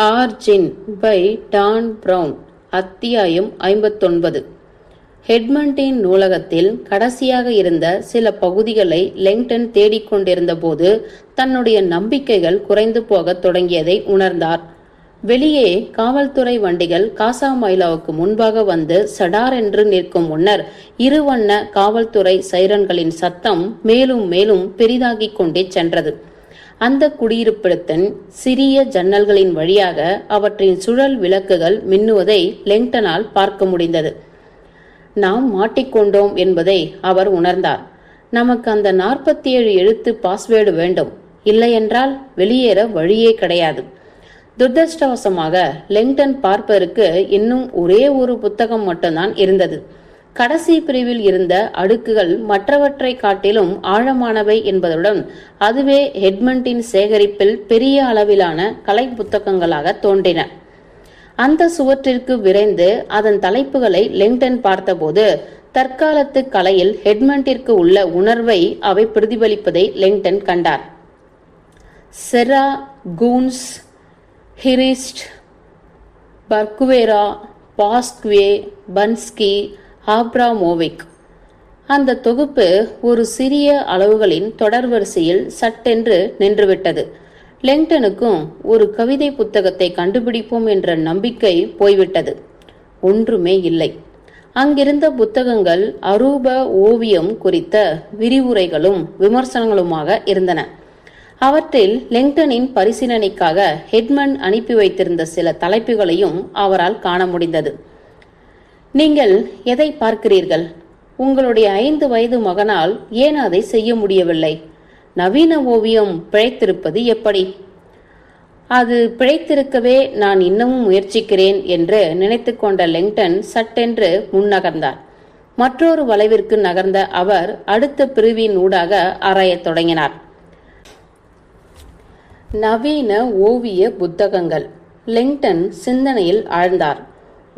Origin by Don brown அத்தியாயம் ஐம்பத்தொன்பது. ஹெட்மண்டின் நூலகத்தில் கடைசியாக இருந்த சில பகுதிகளை லெங்டன் தேடிக்கொண்டிருந்த போது தன்னுடைய நம்பிக்கைகள் குறைந்து போகத் தொடங்கியதை உணர்ந்தார். வெளியே காவல்துறை வண்டிகள் காசாமைலாவுக்கு முன்பாக வந்து சடார் என்று நிற்கும் முன்னர் இருவண்ண காவல்துறை சைரன்களின் சத்தம் மேலும் மேலும் பெரிதாகிக் கொண்டே சென்றது. அந்த குடியிருப்பிடத்தின் சிறிய ஜன்னல்களின் வழியாக அவற்றின் சுழல் விளக்குகள் மின்னுவதை லெங்டனால் பார்க்க முடிந்தது. நாம் மாட்டிக்கொண்டோம் என்பதை அவர் உணர்ந்தார். நமக்கு அந்த நாற்பத்தி ஏழு எழுத்து பாஸ்வேர்டு வேண்டும். இல்லையென்றால் வெளியேற வழியே கிடையாது. துரதிருஷ்டவசமாக லெங்டன் பார்ப்பதற்கு இன்னும் ஒரே ஒரு புத்தகம் மட்டும்தான் இருந்தது. கடைசி பிரிவில் இருந்த அடுக்குகள் மற்றவற்றை காட்டிலும் ஆழமானவை என்பதுடன் அதுவே ஹெட்மண்டின் சேகரிப்பில் பெரிய அளவிலான கலை புத்தகங்களாக தோன்றின. அந்த சுவற்றிற்கு விரைந்து அதன் தலைப்புகளை லெங்டன் பார்த்தபோது தற்காலத்து கலையில் ஹெட்மண்டிற்கு உள்ள உணர்வை அவை பிரதிபலிப்பதை லெங்டன் கண்டார். Serra Koons Hirst Barcelo Basquiat Banksy Abramovic. அந்த தொகுப்பு ஒரு சிறிய அளவுகளின் தொடர் வரிசையில் சட்டென்று நின்றுவிட்டது. லெங்டனுக்கும் ஒரு கவிதை புத்தகத்தை கண்டுபிடிப்போம் என்ற நம்பிக்கை போய்விட்டது. ஒன்றுமே இல்லை. அங்கிருந்த புத்தகங்கள் அரூப ஓவியம் குறித்த விரிவுரைகளும் விமர்சனங்களுமாக இருந்தன. அவற்றில் லெங்டனின் பரிசீலனைக்காக ஹெட்மன் அனுப்பி வைத்திருந்த சில தலைப்புகளையும் அவரால் காண முடிந்தது. நீங்கள் எதை பார்க்கிறீர்கள்? உங்களுடைய ஐந்து வயது மகனால் ஏன் அதை செய்ய முடியவில்லை? நவீன ஓவியம் பிழைத்திருப்பது எப்படி? அது பிழைத்திருக்கவே நான் இன்னமும் முயற்சிக்கிறேன் என்று நினைத்து கொண்ட லெங்டன் சட்டென்று முன்னகர்ந்தார் மற்றொரு வளைவிற்கு நகர்ந்த அவர் அடுத்த பிரிவின் ஊடாக ஆராயத் தொடங்கினார். நவீன ஓவிய புத்தகங்கள். லெங்டன் சிந்தனையில் ஆழ்ந்தார்.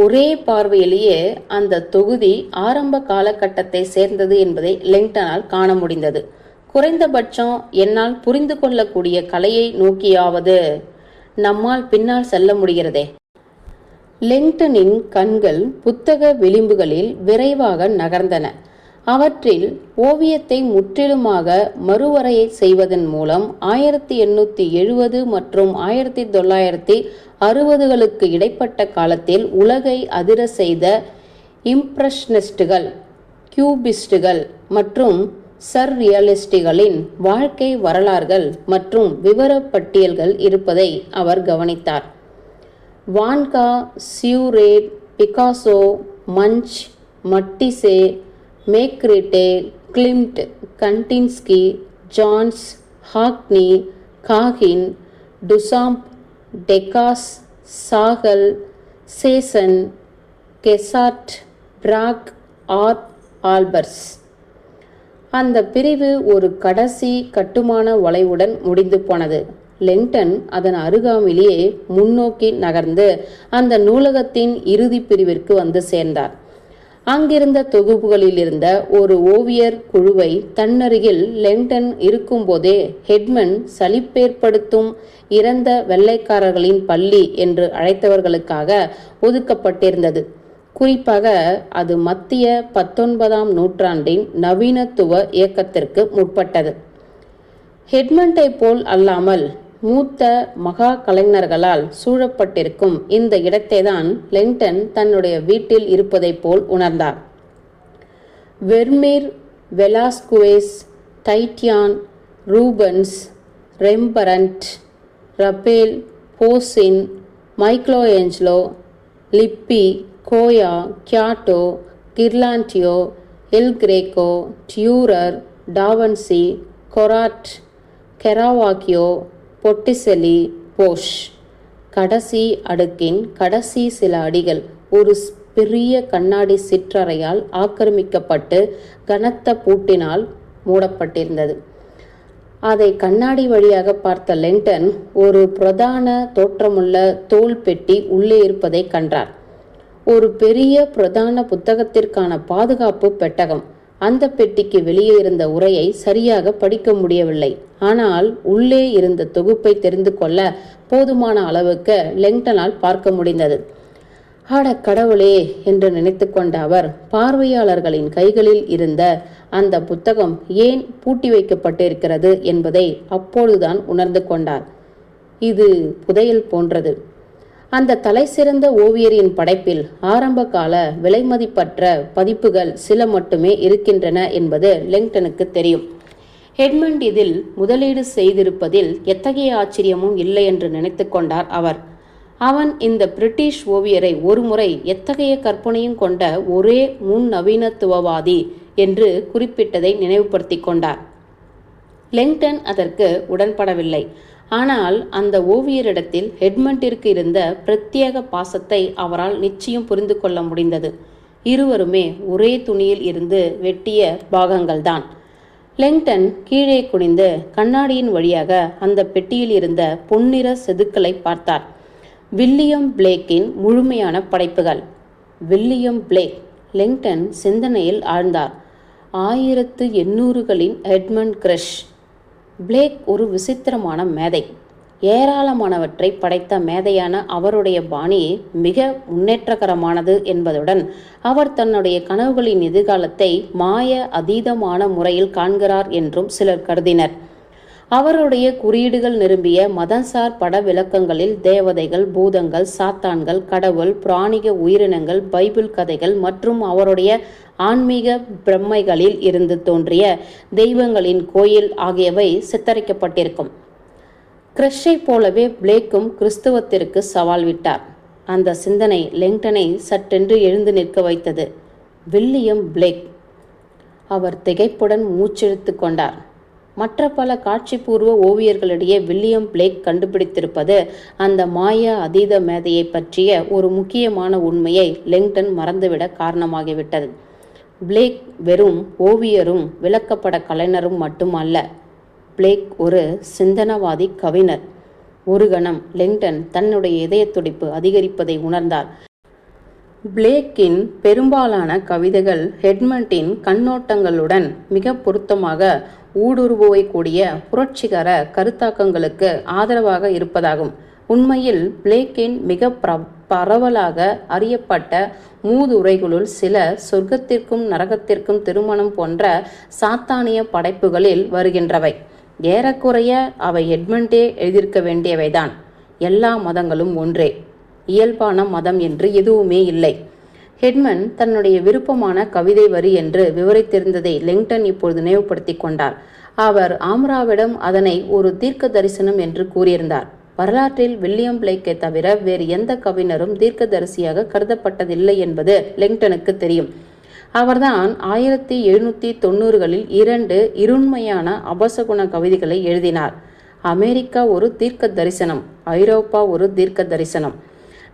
ஒரே பார்வையிலேயே அந்த தொகுதி ஆரம்ப காலகட்டத்தை சேர்ந்தது என்பதை லெங்டனால் காண முடிந்தது. குறைந்தபட்சம் என்னால் புரிந்து கொள்ளக்கூடிய கலையை நோக்கியாவது நம்மால் பின்னால் செல்ல முடிகிறதே. லெங்டனின் கண்கள் புத்தக விளிம்புகளில் விரைவாக நகர்ந்தன. அவற்றில் ஓவியத்தை முற்றிலுமாக மறுவரையை செய்வதன் மூலம் ஆயிரத்தி எண்ணூத்தி எழுபது மற்றும் ஆயிரத்தி தொள்ளாயிரத்தி அறுபதுகளுக்கு இடைப்பட்ட காலத்தில் உலகை அதிர செய்த இம்ப்ரெஷனிஸ்டுகள் கியூபிஸ்டுகள் மற்றும் சர் ரியலிஸ்டுகளின் வாழ்க்கை வரலாறுகள் மற்றும் விவரப்பட்டியல்கள் இருப்பதை அவர் கவனித்தார். Van Gogh Seurat Picasso Munch Matisse Magritte Klimt Kandinsky Johns Hockney Gauguin Duchamp Degas Chagall Cezanne Cassatt Braque Arp Albers. அந்த பிரிவு ஒரு கடைசி கட்டுமான வளைவுடன் முடிந்து போனது. லெங்டன் அதன் அருகாமையிலேயே முன்னோக்கி நகர்ந்து அந்த நூலகத்தின் இறுதி பிரிவிற்கு வந்து சேர்ந்தார். அங்கிருந்த தொகுப்புகளில் இருந்த ஒரு ஓவியர் குழுவை தன்னருகில் லெங்டன் இருக்கும்போதே ஹெட்மன் சலிப்பேற்படுத்தும் இறந்த வெள்ளைக்காரர்களின் பள்ளி என்று அழைத்தவர்களுக்காக ஒதுக்கப்பட்டிருந்தது. குறிப்பாக அது மத்திய பத்தொன்பதாம் நூற்றாண்டின் நவீனத்துவ இயக்கத்திற்கு முற்பட்டது. ஹெட்மண்டை போல் அல்லாமல் மூத்த மகா கலைஞர்களால் சூழப்பட்டிருக்கும் இந்த இடத்தை தான் லெங்டன் தன்னுடைய வீட்டில் இருப்பதைப் போல் உணர்ந்தார். Vermeer Velazquez Titian Rubens Rembrandt Raphael Poussin Michelangelo Lippi Goya Giotto Ghirlandaio El Greco Durer da Vinci Corot Caravaggio Botticelli Bosch. கடைசி அடுக்கின் கடைசி சில அடிகள். ஒரு பெரிய கண்ணாடி சிற்றறையால் ஆக்கிரமிக்கப்பட்டு கனத்த பூட்டினால் மூடப்பட்டிருந்தது. அதை கண்ணாடி வழியாக பார்த்த லெண்டன் ஒரு பிரதான தோற்றமுள்ள தோல் பெட்டி உள்ளே இருப்பதை கண்டார். ஒரு பெரிய பிரதான புத்தகத்திற்கான பாதுகாப்பு பெட்டகம். அந்த பெட்டிக்கு வெளியே இருந்த உரையை சரியாக படிக்க முடியவில்லை. ஆனால் உள்ளே இருந்த தொகுப்பை தெரிந்து கொள்ள போதுமான அளவுக்கு லெங்டனால் பார்க்க முடிந்தது. அட கடவுளே என்று நினைத்து கொண்ட அவர் பார்வையாளர்களின் கைகளில் இருந்த அந்த புத்தகம் ஏன் பூட்டி வைக்கப்பட்டிருக்கிறது என்பதை அப்பொழுதுதான் உணர்ந்து கொண்டார். இது புதையல் போன்றது. அந்த தலைசிறந்த ஓவியரின் படைப்பில் ஆரம்ப கால விலைமதிப்பற்ற பதிப்புகள் சில மட்டுமே இருக்கின்றன என்பது லெங்டனுக்கு தெரியும். ஹெட்மண்ட் இதில் முதலீடு செய்திருப்பதில் எத்தகைய ஆச்சரியமும் இல்லை என்று நினைத்து கொண்டார் அவர். அவன் இந்த பிரிட்டிஷ் ஓவியரை ஒருமுறை எத்தகைய கற்பனையும் கொண்ட ஒரே முன் நவீனத்துவவாதி என்று குறிப்பிட்டதை நினைவுபடுத்திக் கொண்டார். லெங்டன் அதற்கு உடன்படவில்லை. ஆனால் அந்த ஓவியரிடத்தில் ஹெட்மண்டிற்கு இருந்த பிரத்யேக பாசத்தை அவரால் நிச்சயம் புரிந்து கொள்ள முடிந்தது. இருவருமே ஒரே துணியில் இருந்து வெட்டிய பாகங்கள்தான். லெங்டன் கீழே குனிந்து கண்ணாடியின் வழியாக அந்த பெட்டியில் இருந்த பொன்னிற செதுக்களை பார்த்தார். வில்லியம் பிளேக்கின் முழுமையான படைப்புகள். வில்லியம் பிளேக் லெங்டன் சிந்தனையில் ஆழ்ந்தார். ஆயிரத்து எண்ணூறுகளின் எட்மண்ட் கிரஷ். பிளேக் ஒரு விசித்திரமான மேதை. ஏராளமானவற்றை படைத்த மேதையான அவருடைய பாணி மிக முன்னேற்றகரமானது என்பதுடன் அவர் தன்னுடைய கனவுகளின் எதிர்காலத்தை மாய அதீதமான முறையில் காண்கிறார் என்றும் சிலர் கருதினர். அவருடைய குறியீடுகள் நிரம்பிய மதன்சார் பட விளக்கங்களில் தேவதைகள் பூதங்கள் சாத்தான்கள் கடவுள் பிராணிக உயிரினங்கள் பைபிள் கதைகள் மற்றும் அவருடைய ஆன்மீக பிரம்மைகளில் இருந்து தோன்றிய தெய்வங்களின் கோயில் ஆகியவை சித்தரிக்கப்பட்டிருக்கும். கிரஷை போலவே பிளேக்கும் கிறிஸ்துவத்திற்கு சவால் விட்டார். அந்த சிந்தனை லெங்டனை சட்டென்று எழுந்து நிற்க வைத்தது. William Blake. அவர் திகைப்புடன் மூச்செழுத்து கொண்டார். மற்ற பல காட்சிப்பூர்வ ஓவியர்களிடையே வில்லியம் பிளேக் கண்டுபிடித்திருப்பது அந்த மாய அதீத மேதையை பற்றிய ஒரு முக்கியமான உண்மையை லெங்டன் மறந்துவிட காரணமாகிவிட்டது. பிளேக் வெறும் ஓவியரும் விளக்கப்பட கலைஞரும் மட்டுமல்ல பிளேக் ஒரு சிந்தனவாதி கவிஞர். ஒரு கணம் லிங்டன் தன்னுடைய இதய துடிப்பு அதிகரிப்பதை உணர்ந்தார். பிளேக்கின் பெரும்பாலான கவிதைகள் ஹெட்மண்டின் கண்ணோட்டங்களுடன் மிக பொருத்தமாக ஊடுருவக்கூடிய புரட்சிகர கருத்தாக்கங்களுக்கு ஆதரவாக இருப்பதாகும். உண்மையில் பிளேக்கின் மிக பரவலாக அறியப்பட்ட மூதுரைகளுள் சில சொர்க்கத்திற்கும் நரகத்திற்கும் திருமணம் போன்ற சாத்தானிய படைப்புகளில் வருகின்றவை. ஏறக்குறைய அவை எட்மண்டே எழுதியிருக்க வேண்டியவைதான். எல்லா மதங்களும் ஒன்றே. இயல்பான மதம் என்று எதுவுமே இல்லை. ஹெட்மன் தன்னுடைய விருப்பமான கவிதை வரி என்று விவரித்திருந்ததை லிங்டன் இப்பொழுது நினைவுபடுத்தி கொண்டார். அவர் ஆம்ராவிடம் அதனை ஒரு தீர்க்க தரிசனம் என்று கூறியிருந்தார். வரலாற்றில் வில்லியம் பிளேக்கை தவிர வேறு எந்த கவிஞரும் தீர்க்கதரிசியாக கருதப்பட்டதில்லை என்பது லிங்டனுக்கு தெரியும். அவர்தான் ஆயிரத்தி எழுநூற்றி தொண்ணூறுகளில் இரண்டு இருண்மையான அபசகுண கவிதைகளை எழுதினார். அமெரிக்கா ஒரு தீர்க்க தரிசனம் ஐரோப்பா ஒரு தீர்க்க தரிசனம்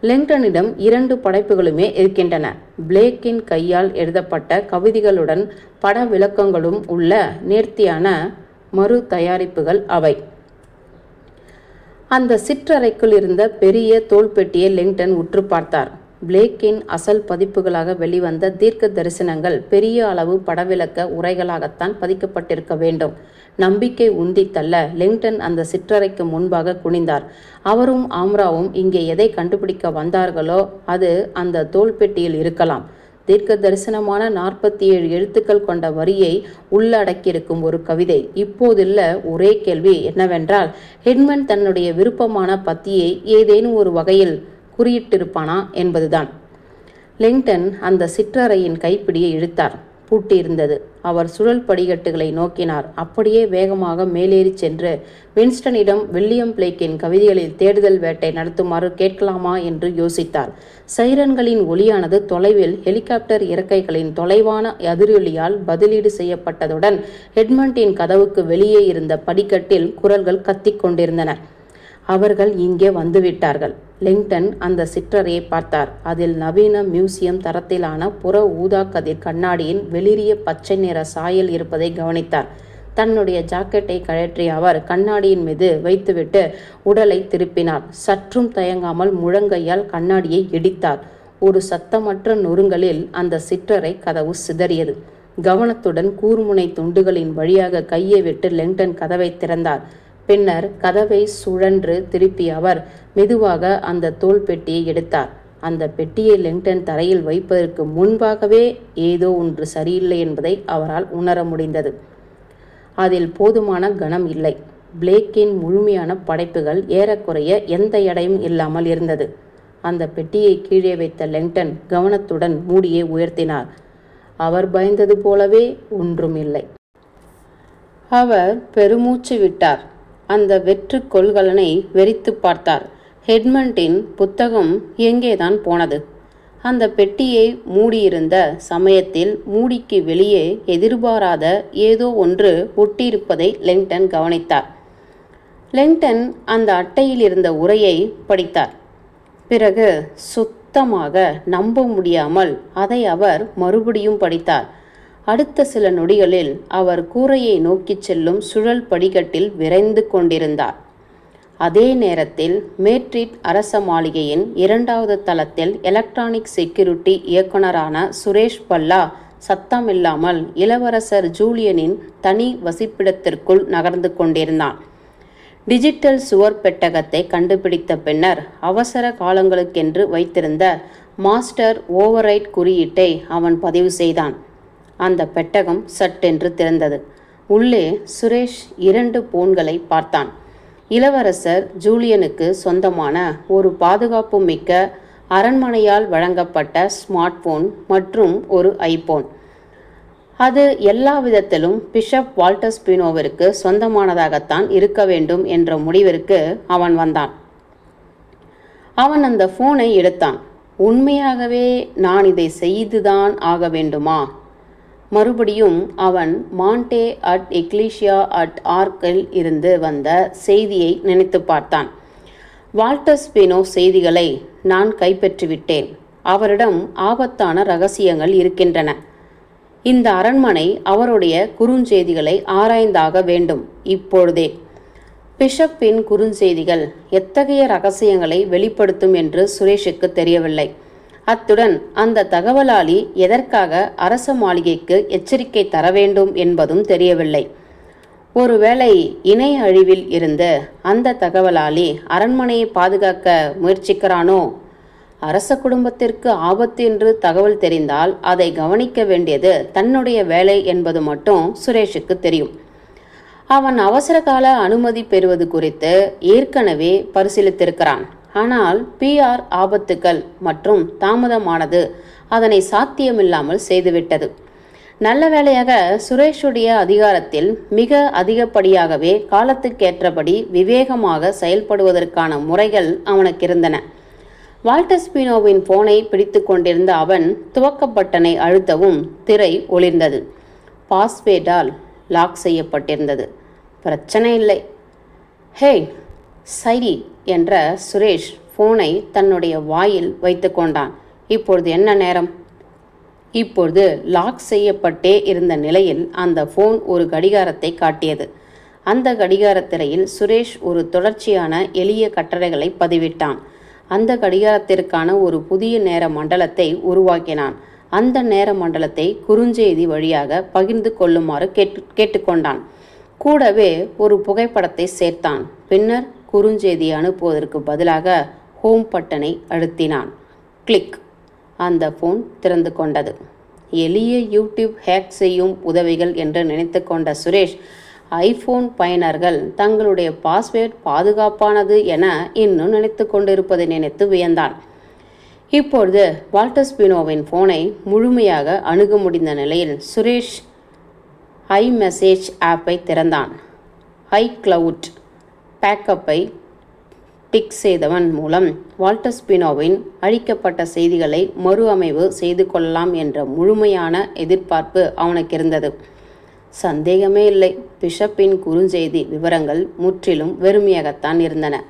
லெங்டனிடம் இரண்டு படைப்புகளுமே இருக்கின்றன. பிளேக்கின் கையால் எழுதப்பட்ட கவிதைகளுடன் பட விளக்கங்களும் உள்ள நேர்த்தியான மறு தயாரிப்புகள் அவை. அந்த சிற்றறைக்குள் இருந்த பெரிய தோள்பெட்டியை லெங்டன் உற்று பார்த்தார். பிளேக்கின் அசல் பதிப்புகளாக வெளிவந்த தீர்க்க தரிசனங்கள் பெரிய அளவு படவிளக்க உரைகளாகத்தான் பதிக்கப்பட்டிருக்க வேண்டும். நம்பிக்கை உந்தித்தள்ள லிங்டன் அந்த சிற்றறைக்கு முன்பாக குனிந்தார். அவரும் ஆம்ராவும் இங்கே எதை கண்டுபிடிக்க வந்தார்களோ அது அந்த தோள்பெட்டியில் இருக்கலாம். தீர்க்க தரிசனமான நாற்பத்தி ஏழு எழுத்துக்கள் கொண்ட வரியை உள்ளடக்கியிருக்கும் ஒரு கவிதை. இப்போதுள்ள ஒரே கேள்வி என்னவென்றால் ஹெட்மன் தன்னுடைய விருப்பமான பத்தியை ஏதேனும் ஒரு வகையில் குறியிட்டிருப்பானா என்பதுதான். லிங்டன் அந்த சிற்றறையின் கைப்பிடியை இழுத்தார். பூட்டியிருந்தது. அவர் சுழல் படிக்கட்டுகளை நோக்கினார். அப்படியே வேகமாக மேலேறி சென்று வின்ஸ்டனிடம் வில்லியம் பிளேக்கின் கவிதைகளில் தேடுதல் வேட்டை நடத்துமாறு கேட்கலாமா? என்று யோசித்தார். சைரன்களின் ஒளியானது தொலைவில் ஹெலிகாப்டர் இறக்கைகளின் தொலைவான அதிரொலியால் பதிலீடு செய்யப்பட்டதுடன் ஹெட்மண்டின் கதவுக்கு வெளியே இருந்த படிக்கட்டில் குரல்கள் கத்திக் கொண்டிருந்தன. அவர்கள் இங்கே வந்துவிட்டார்கள். லிங்டன் அந்த சிற்றறையை பார்த்தார். அதில் நவீன மியூசியம் தரத்திலான புற ஊதா கதிர் கண்ணாடியின் வெளிரிய பச்சை நிற சாயல் இருப்பதை கவனித்தார். தன்னுடைய ஜாக்கெட்டை கழற்றி அவர் கண்ணாடியின் மீது வைத்துவிட்டு உடலை திருப்பினார். சற்றும் தயங்காமல் முழங்கையால் கண்ணாடியை இடித்தார். ஒரு சத்தமற்ற நொறுங்கலில் அந்த சிற்றறை கதவு சிதறியது. கவனத்துடன் கூர்முனை துண்டுகளின் வழியாக கையை விட்டு லெங்டன் கதவை திறந்தார். பின்னர் கதவை சுழன்று திருப்பி அவர் மெதுவாக அந்த தோல் பெட்டியை எடுத்தார். அந்த பெட்டியை லிங்டன் தரையில் வைப்பதற்கு முன்பாகவே ஏதோ ஒன்று சரியில்லை என்பதை அவரால் உணர முடிந்தது. அதில் போதுமான கனம் இல்லை. பிளேக்கின் முழுமையான படைப்புகள் ஏறக்குறைய எந்த எடையும் இல்லாமல் இருந்தது. அந்த பெட்டியை கீழே வைத்த லெங்டன் கவனத்துடன் மூடியை உயர்த்தினார். அவர் பயந்தது போலவே ஒன்றும் இல்லை. அவர் பெருமூச்சு விட்டார். அந்த வெற்று கொள்கலனை வெறித்து பார்த்தார். ஹெட்மண்டின் புத்தகம் எங்கேதான் போனது? அந்த பெட்டியை மூடியிருந்த சமயத்தில் மூடிக்கு வெளியே எதிர்பாராத ஏதோ ஒன்று ஒட்டியிருப்பதை லெங்டன் கவனித்தார். லெங்டன் அந்த அட்டையில் இருந்த உரையை படித்தார். பிறகு சுத்தமாக நம்ப முடியாமல் அதை அவர் மறுபடியும் படித்தார். அடுத்த சில நொடிகளில் அவர் கூரையை நோக்கிச் செல்லும் சுழல் படிக்கட்டில் விரைந்து கொண்டிருந்தார். அதே நேரத்தில் மேட்ரிட் அரச மாளிகையின் இரண்டாவது தளத்தில் எலக்ட்ரானிக் செக்யூரிட்டி இயக்குனரான சுரேஷ் பல்லா சத்தமில்லாமல் இளவரசர் ஜூலியனின் தனி வசிப்பிடத்திற்குள் நகர்ந்து கொண்டிருந்தான். டிஜிட்டல் சுவர் பெட்டகத்தை கண்டுபிடித்த பின்னர் அவசர காலங்களுக்கென்று வைத்திருந்த மாஸ்டர் ஓவரைட் குறியீட்டை அவன் பதிவு செய்தான். அந்த பெட்டகம் சட்டென்று திறந்தது. உள்ளே சுரேஷ் இரண்டு போன்களை பார்த்தான். இளவரசர் ஜூலியனுக்கு சொந்தமான ஒரு பாதுகாப்பு மிக்க அரண்மனையால் வழங்கப்பட்ட ஸ்மார்ட் போன் மற்றும் ஒரு ஐபோன். அது எல்லா விதத்திலும் பிஷப் வால்டர் ஸ்பினோவிற்கு சொந்தமானதாகத்தான் இருக்க வேண்டும் என்ற முடிவிற்கு அவன் வந்தான். அவன் அந்த போனை எடுத்தான். உண்மையாகவே நான் இதை செய்துதான் ஆக வேண்டுமா? மறுபடியும் அவன் மாண்டே அட் எக்லீஷியா அட் ஆர்க்கில் இருந்து வந்த செய்தியை நினைத்து பார்த்தான். வால்டர் ஸ்பினோ செய்திகளை நான் கைப்பற்றிவிட்டேன். அவரிடம் ஆபத்தான ரகசியங்கள் இருக்கின்றன. இந்த அரண்மனை அவருடைய குறுஞ்செய்திகளை ஆராய்ந்தாக வேண்டும். இப்பொழுதே. பிஷப்பின் குறுஞ்செய்திகள் எத்தகைய ரகசியங்களை வெளிப்படுத்தும் என்று சுரேஷுக்கு தெரியவில்லை. அத்துடன் அந்த தகவலாளி எதற்காக அரச மாளிகைக்கு எச்சரிக்கை தர வேண்டும் என்பதும் தெரியவில்லை. ஒருவேளை இணை அழிவில் இருந்து அந்த தகவலாளி அரண்மனையை பாதுகாக்க முயற்சிக்கிறானோ? அரச குடும்பத்திற்கு ஆபத்து என்று தகவல் தெரிந்தால் அதை கவனிக்க வேண்டியது தன்னுடைய வேலை என்பது மட்டும் சுரேஷுக்கு தெரியும். அவன் அவசரகால அனுமதி பெறுவது குறித்து ஏற்கனவே பரிசீலித்திருக்கிறான். ஆனால் பிஆர் ஆபத்துக்கள் மற்றும் தாமதமானது அதனை சாத்தியமில்லாமல் செய்துவிட்டது. நல்ல வேளையாக சுரேஷுடைய அதிகாரத்தில் மிக அதிகப்படியாகவே காலத்துக்கேற்றபடி விவேகமாக செயல்படுவதற்கான முறைகள் அவனுக்கு இருந்தன. வால்டஸ்பீனோவின் போனை பிடித்து கொண்டிருந்த அவன் துவக்க பட்டனை அழுத்தவும் திரை ஒளிர்ந்தது. பாஸ்வேர்டால் லாக் செய்யப்பட்டிருந்தது. பிரச்சனை இல்லை. ஹே சரி என்ற சுரேஷ் ஃபோனை தன்னுடைய வாயில் வைத்து கொண்டான். இப்பொழுது என்ன நேரம்? இப்பொழுது லாக் செய்யப்பட்டே இருந்த நிலையில் அந்த ஃபோன் ஒரு கடிகாரத்தை காட்டியது. அந்த கடிகார திரையில் சுரேஷ் ஒரு தொடர்ச்சியான எளிய கட்டளைகளை பதிவிட்டான். அந்த கடிகாரத்திற்கான ஒரு புதிய நேர மண்டலத்தை உருவாக்கினான். அந்த நேர மண்டலத்தை குறுஞ்செய்தி வழியாக பகிர்ந்து கொள்ளுமாறு கேட்டு கேட்டுக்கொண்டான். கூடவே ஒரு புகைப்படத்தை சேர்த்தான். பின்னர் குறுஞ்செய்தி அனுப்புவதற்கு பதிலாக ஹோம் பட்டனை அழுத்தினான். கிளிக். அந்த ஃபோன் திறந்து கொண்டது. எளிய யூடியூப் ஹேக் செய்யும் உதவிகள் என்று நினைத்து கொண்ட சுரேஷ் ஐஃபோன் பயனர்கள் தங்களுடைய பாஸ்வேர்ட் பாதுகாப்பானது என இன்னும் நினைத்து கொண்டிருப்பதை நினைத்து வியந்தான். இப்பொழுது வால்டர் ஸ்பினோவின் ஃபோனை முழுமையாக அணுக முடிந்த நிலையில் சுரேஷ் ஐ மெசேஜ் ஆப்பை திறந்தான். ஐ கிளவுட் பேக்கப்பை டிக் செய்தவன் மூலம் வால்டர் ஸ்பினோவின் அழிக்கப்பட்ட செய்திகளை மறு அமைவு செய்து கொள்ளலாம் என்ற முழுமையான எதிர்பார்ப்பு அவனுக்கு இருந்தது. சந்தேகமே இல்லை. பிஷப்பின் குறுஞ்செய்தி விவரங்கள் முற்றிலும் வெறுமையாகத்தான் இருந்தன.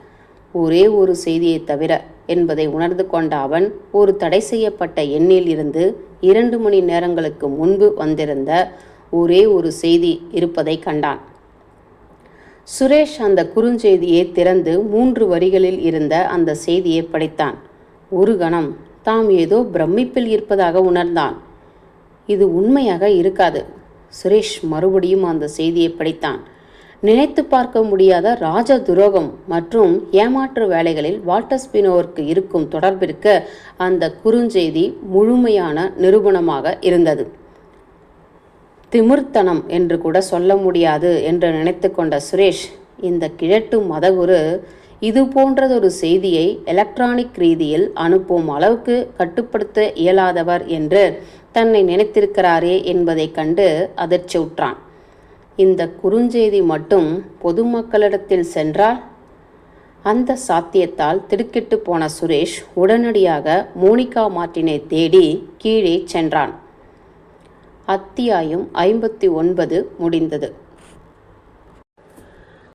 ஒரே ஒரு செய்தியை தவிர என்பதை உணர்ந்து கொண்ட அவன் ஒரு தடை செய்யப்பட்ட எண்ணில் இருந்து இரண்டு மணி நேரங்களுக்கு முன்பு வந்திருந்த ஒரே ஒரு செய்தி இருப்பதை கண்டான். சுரேஷ் அந்த குறுஞ்செய்தியை திறந்து மூன்று வரிகளில் இருந்த அந்த செய்தியை படித்தான். ஒரு கணம் தாம் ஏதோ பிரமிப்பில் இருப்பதாக உணர்ந்தான். இது உண்மையாக இருக்காது. சுரேஷ் மறுபடியும் அந்த செய்தியை படித்தான். நினைத்து பார்க்க முடியாத ராஜ துரோகம் மற்றும் ஏமாற்று வேலைகளில் வால்டர் ஸ்பினோவிற்கு இருக்கும் தொடர்பிற்கு அந்த குறுஞ்செய்தி முழுமையான நிரூபணமாக இருந்தது. திமிர்த்தனம் என்று கூட சொல்ல முடியாது என்று நினைத்து கொண்ட சுரேஷ் இந்த கிழட்டு மதகுரு இது போன்றதொரு செய்தியை எலக்ட்ரானிக் ரீதியில் அனுப்பும் அளவுக்கு கட்டுப்படுத்த இயலாதவர் என்று தன்னை நினைத்திருக்கிறாரே என்பதைக் கண்டு அதிர்ச்சியுற்றான். இந்த குறுஞ்செய்தி மட்டும் பொதுமக்களிடத்தில் சென்றால் அந்த சாத்தியத்தால் திடுக்கிட்டு போன சுரேஷ் உடனடியாக மோனிகா மார்ட்டினை தேடி கீழே சென்றான். அத்தியாயம் ஐம்பத்தி ஒன்பது முடிந்தது.